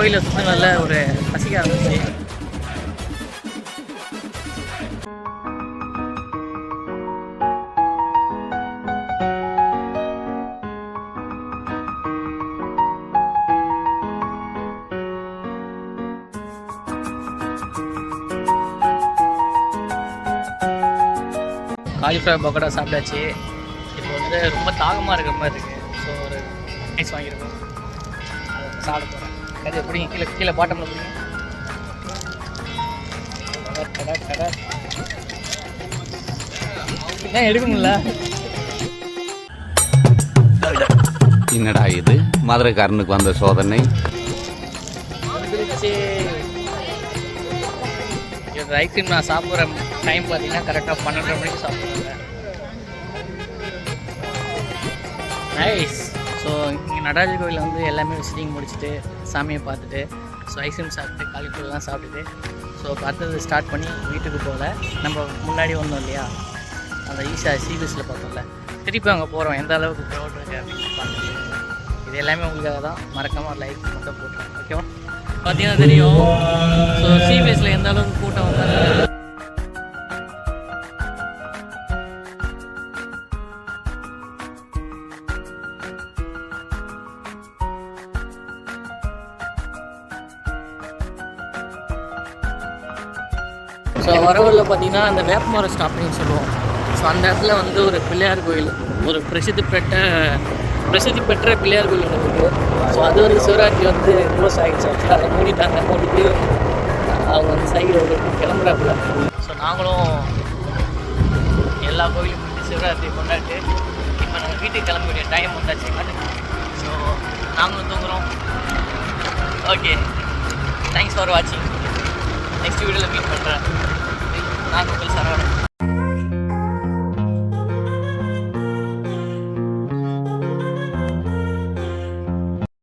கோயிலை சுற்றி நல்ல ஒரு ரசிக்க ஆரம்பிச்சு. காலிஃப்ளவர் பக்கோடா சாப்பிட்டாச்சு. இப்போ வந்து ரொம்ப தாகமாக இருக்கிற மாதிரி இருக்குது ஸோ ஒரு ஐஸ் வாங்கியிருக்கோம். அதை சாப்பிட போகிறேன் கதை பிடிங்க கீழே கீழே பாட்டமில் பிடிங்க. ஏன் எடுக்க முடியல என்னடா இது? மதுரைக்காரனுக்கு வந்த சோதனை. ஐஸ்கிரீம் நான் சாப்பிட்ற டைம் பார்த்தீங்கன்னா கரெக்டாக பன்னெண்டரை மணிக்கு சாப்பிடுவேன். நைஸ் ஸோ இங்கே நடராஜர் கோயிலில் வந்து எல்லாமே விசிட்டிங் முடிச்சுட்டு சாமியை பார்த்துட்டு ஸோ ஐஸ்கிரீம் சாப்பிட்டு காலிஃப்ளவர்லாம் சாப்பிட்டுட்டு ஸோ அடுத்தது ஸ்டார்ட் பண்ணி வீட்டுக்கு போகல. நம்ம முன்னாடி வந்தோம் இல்லையா? அந்த ஈஷா சிபிஎஸ்சியில் பார்த்தோம்ல. திருப்பி அங்கே போகிறோம் எந்த அளவுக்கு க்ரௌட் இருக்குது அப்படின்னு பார்த்துட்டு. இது எல்லாமே உங்களுக்காக தான். மறக்காமல் லைக் மட்டும் போட்டுருவோம் ஓகேவா பார்த்தீங்கன்னா தெரியும். ஸோ சிபிஎஸ்சியில் எந்த அளவுக்கு கூட்டம் வந்து ஸோ வரவரில் பார்த்தீங்கன்னா அந்த வேப்பமரம் ஸ்டாப்பிங்னு சொல்லுவோம். ஸோ அந்த இடத்துல வந்து ஒரு பிள்ளையார் கோயில் ஒரு பிரசித்தி பெற்ற பிரசித்தி பெற்ற பிள்ளையார் கோயில் ஒன்று இருக்குது ஸோ அது வந்து சிவராத்திரி வந்து க்ளோஸ் ஆகிடுச்சு ஆக்சுவலாக அதை மூடிட்டாங்க. மூடிட்டு அவங்க வந்து சைடில் ஒரு கிளம்புறாப்புல. ஸோ நாங்களும் எல்லா கோயிலும் முடிஞ்சு சிவராத்திரி கொண்டாடிட்டு இப்போ நாங்கள் வீட்டுக்கு கிளம்ப வேண்டிய டைம் வந்தாச்சு. ஸோ நாங்களும் தூங்குறோம். ஓகே தேங்க்ஸ் ஃபார் வாட்சிங் நெக்ஸ்ட் வீடியோவில் மீட் பண்ணுறேன்